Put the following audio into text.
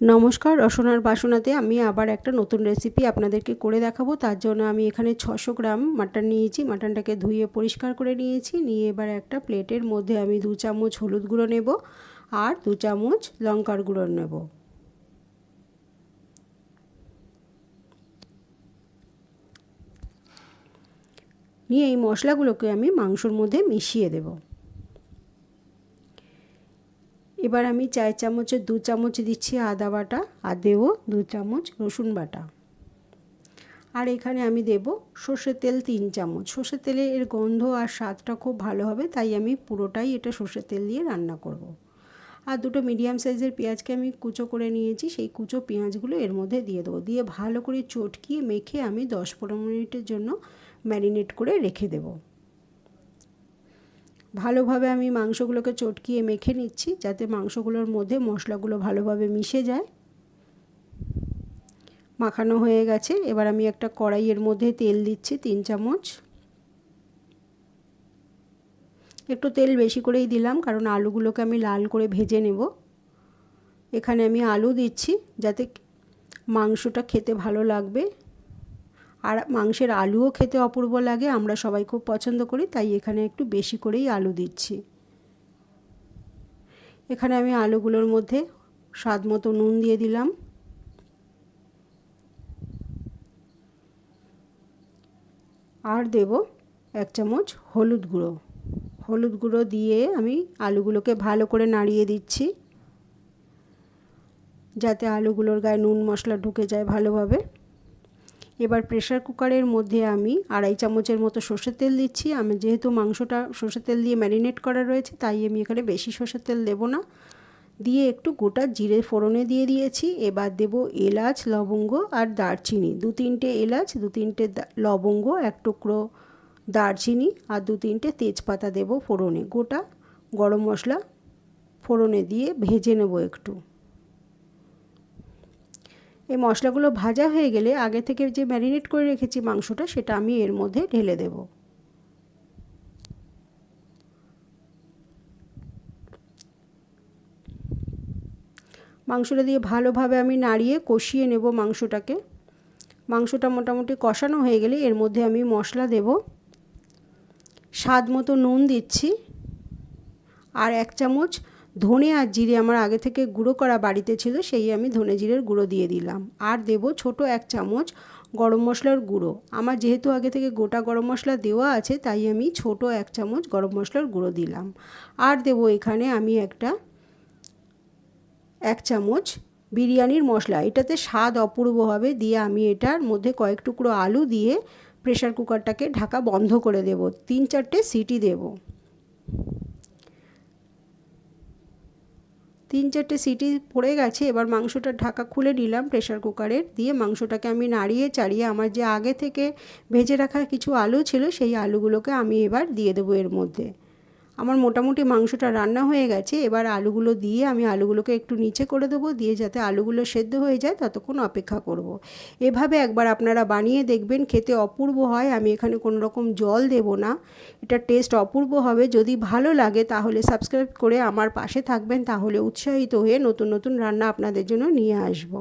নমস্কার, রসনার বাসনাতে আমি আবার একটা নতুন রেসিপি আপনাদেরকে করে দেখাবো। তার জন্য আমি এখানে ছশো গ্রাম মাটন নিয়েছি। মাটনটাকে ধুয়ে পরিষ্কার করে নিয়েছি। নিয়ে এবার একটা প্লেটের মধ্যে আমি দু চামচ হলুদ গুঁড়ো নেব আর দু চামচ লঙ্কার গুঁড়ো নেব। নিয়ে এই মশলাগুলোকে আমি মাংসর মধ্যে মিশিয়ে দেবো। এবার আমি চার চামচের দু চামচ দিচ্ছি আদা বাটা, আর দেবো দু চামচ রসুন বাটা। আর এখানে আমি দেব সর্ষের তেল তিন চামচ। সর্ষের তেলে এর গন্ধ আর স্বাদটা খুব ভালো হবে, তাই আমি পুরোটাই এটা সর্ষের তেল দিয়ে রান্না করব। আর দুটো মিডিয়াম সাইজের পেঁয়াজকে আমি কুচো করে নিয়েছি, সেই কুচো পেঁয়াজগুলো এর মধ্যে দিয়ে দেবো। দিয়ে ভালো করে চটকিয়ে মেখে আমি দশ পনেরো মিনিটের জন্য ম্যারিনেট করে রেখে দেবো। ভালোভাবে আমি মাংসগুলোকে চটকিয়ে মেখে নিচ্ছি যাতে মাংসগুলোর মধ্যে মশলাগুলো ভালোভাবে মিশে যায়। মাখানো হয়ে গেছে। এবার আমি একটা কড়াইয়ের মধ্যে তেল দিচ্ছি তিন চামচ। একটু তেল বেশি করেই দিলাম, কারণ আলুগুলোকে আমি লাল করে ভেজে নেব। এখানে আমি আলু দিচ্ছি যাতে মাংসটা খেতে ভালো লাগবে। আর মাংসের আলুও খেতে অপূর্ব লাগে, আমরা সবাই খুব পছন্দ করি, তাই এখানে একটু বেশি করেই আলু দিচ্ছি। এখানে আমি আলুগুলোর মধ্যে স্বাদ মতো নুন দিয়ে দিলাম। আর দেব এক চামচ হলুদ গুঁড়ো। হলুদ গুঁড়ো দিয়ে আমি আলুগুলোকে ভালো করে নাড়িয়ে দিচ্ছি, যাতে আলুগুলোর গায়ে নুন মশলা ঢুকে যায় ভালোভাবে। এবার প্রেশার কুকারের মধ্যে আমি আড়াই চামচের মতো সর্ষের তেল দিচ্ছি। আমি যেহেতু মাংসটা সর্ষের তেল দিয়ে ম্যারিনেট করা রয়েছে, তাই আমি এখানে বেশি সর্ষের তেল দেবো না। দিয়ে একটু গোটা জিরে ফোড়নে দিয়ে দিয়েছি। এবার দেব এলাচ, লবঙ্গ আর দারচিনি। দু তিনটে এলাচ, দু তিনটে লবঙ্গ, এক টুকরো দারচিনি আর দু তিনটে তেজপাতা দেব ফোড়নে। গোটা গরম মশলা ফোড়নে দিয়ে ভেজে নেব একটু। এই মশলাগুলো ভাজা হয়ে গেলে আগে থেকে যে ম্যারিনেট করে রেখেছি মাংসটা, সেটা আমি এর মধ্যে ঢেলে দেব। মাংসটা দিয়ে ভালোভাবে আমি নাড়িয়ে কষিয়ে নেব মাংসটাকে। মাংসটা মোটামুটি কষানো হয়ে গেলে এর মধ্যে আমি মশলা দেব। স্বাদ মতো নুন দিচ্ছি। আর এক চামচ ধনে আর জিরে আমার আগে থেকে গুঁড়ো করা বাড়িতে ছিল, সেই আমি ধনে জিরের গুঁড়ো দিয়ে দিলাম। আর দেব ছোট এক চামচ গরম মশলার গুঁড়ো। আমার যেহেতু আগে থেকে গোটা গরম মশলা দেওয়া আছে, তাই আমি ছোট এক চামচ গরম মশলার গুঁড়ো দিলাম। আর দেব এখানে আমি একটা এক চামচ বিরিয়ানির মশলা। এটাতে স্বাদ অপূর্ব হবে, দিয়ে আমি এটার মধ্যে কয়েক টুকরো আলু দিয়ে প্রেশার কুকারটাকে ঢাকা বন্ধ করে দেব। তিন চারটে সিটি দেবো। তিন চারটে সিটি পড়ে গেছে, এবার মাংসটা ঢাকা খুলে নিলাম প্রেশার কুকারের দিয়ে মাংসটাকে আমি নাড়িয়ে চাড়িয়ে আমার যে আগে থেকে ভেজে রাখা কিছু আলু ছিল, সেই আলুগুলোকে আমি এবার দিয়ে দেবো এর মধ্যে। আমার মোটামুটি মাংসটা রান্না হয়ে গেছে। এবার আলুগুলো দিয়ে আমি আলুগুলোকে একটু নিচে করে দেবো, দিয়ে যাতে আলুগুলো সেদ্ধ হয়ে যায় ততক্ষণ অপেক্ষা করব। এভাবে একবার আপনারা বানিয়ে দেখবেন, খেতে অপূর্ব হয়। আমি এখানে কোনো রকম জল দেব না। এটা টেস্ট অপূর্ব হবে। যদি ভালো লাগে তাহলে সাবস্ক্রাইব করে আমার পাশে থাকবেন, তাহলে উৎসাহিত হয়ে নতুন নতুন রান্না আপনাদের জন্য নিয়ে আসব।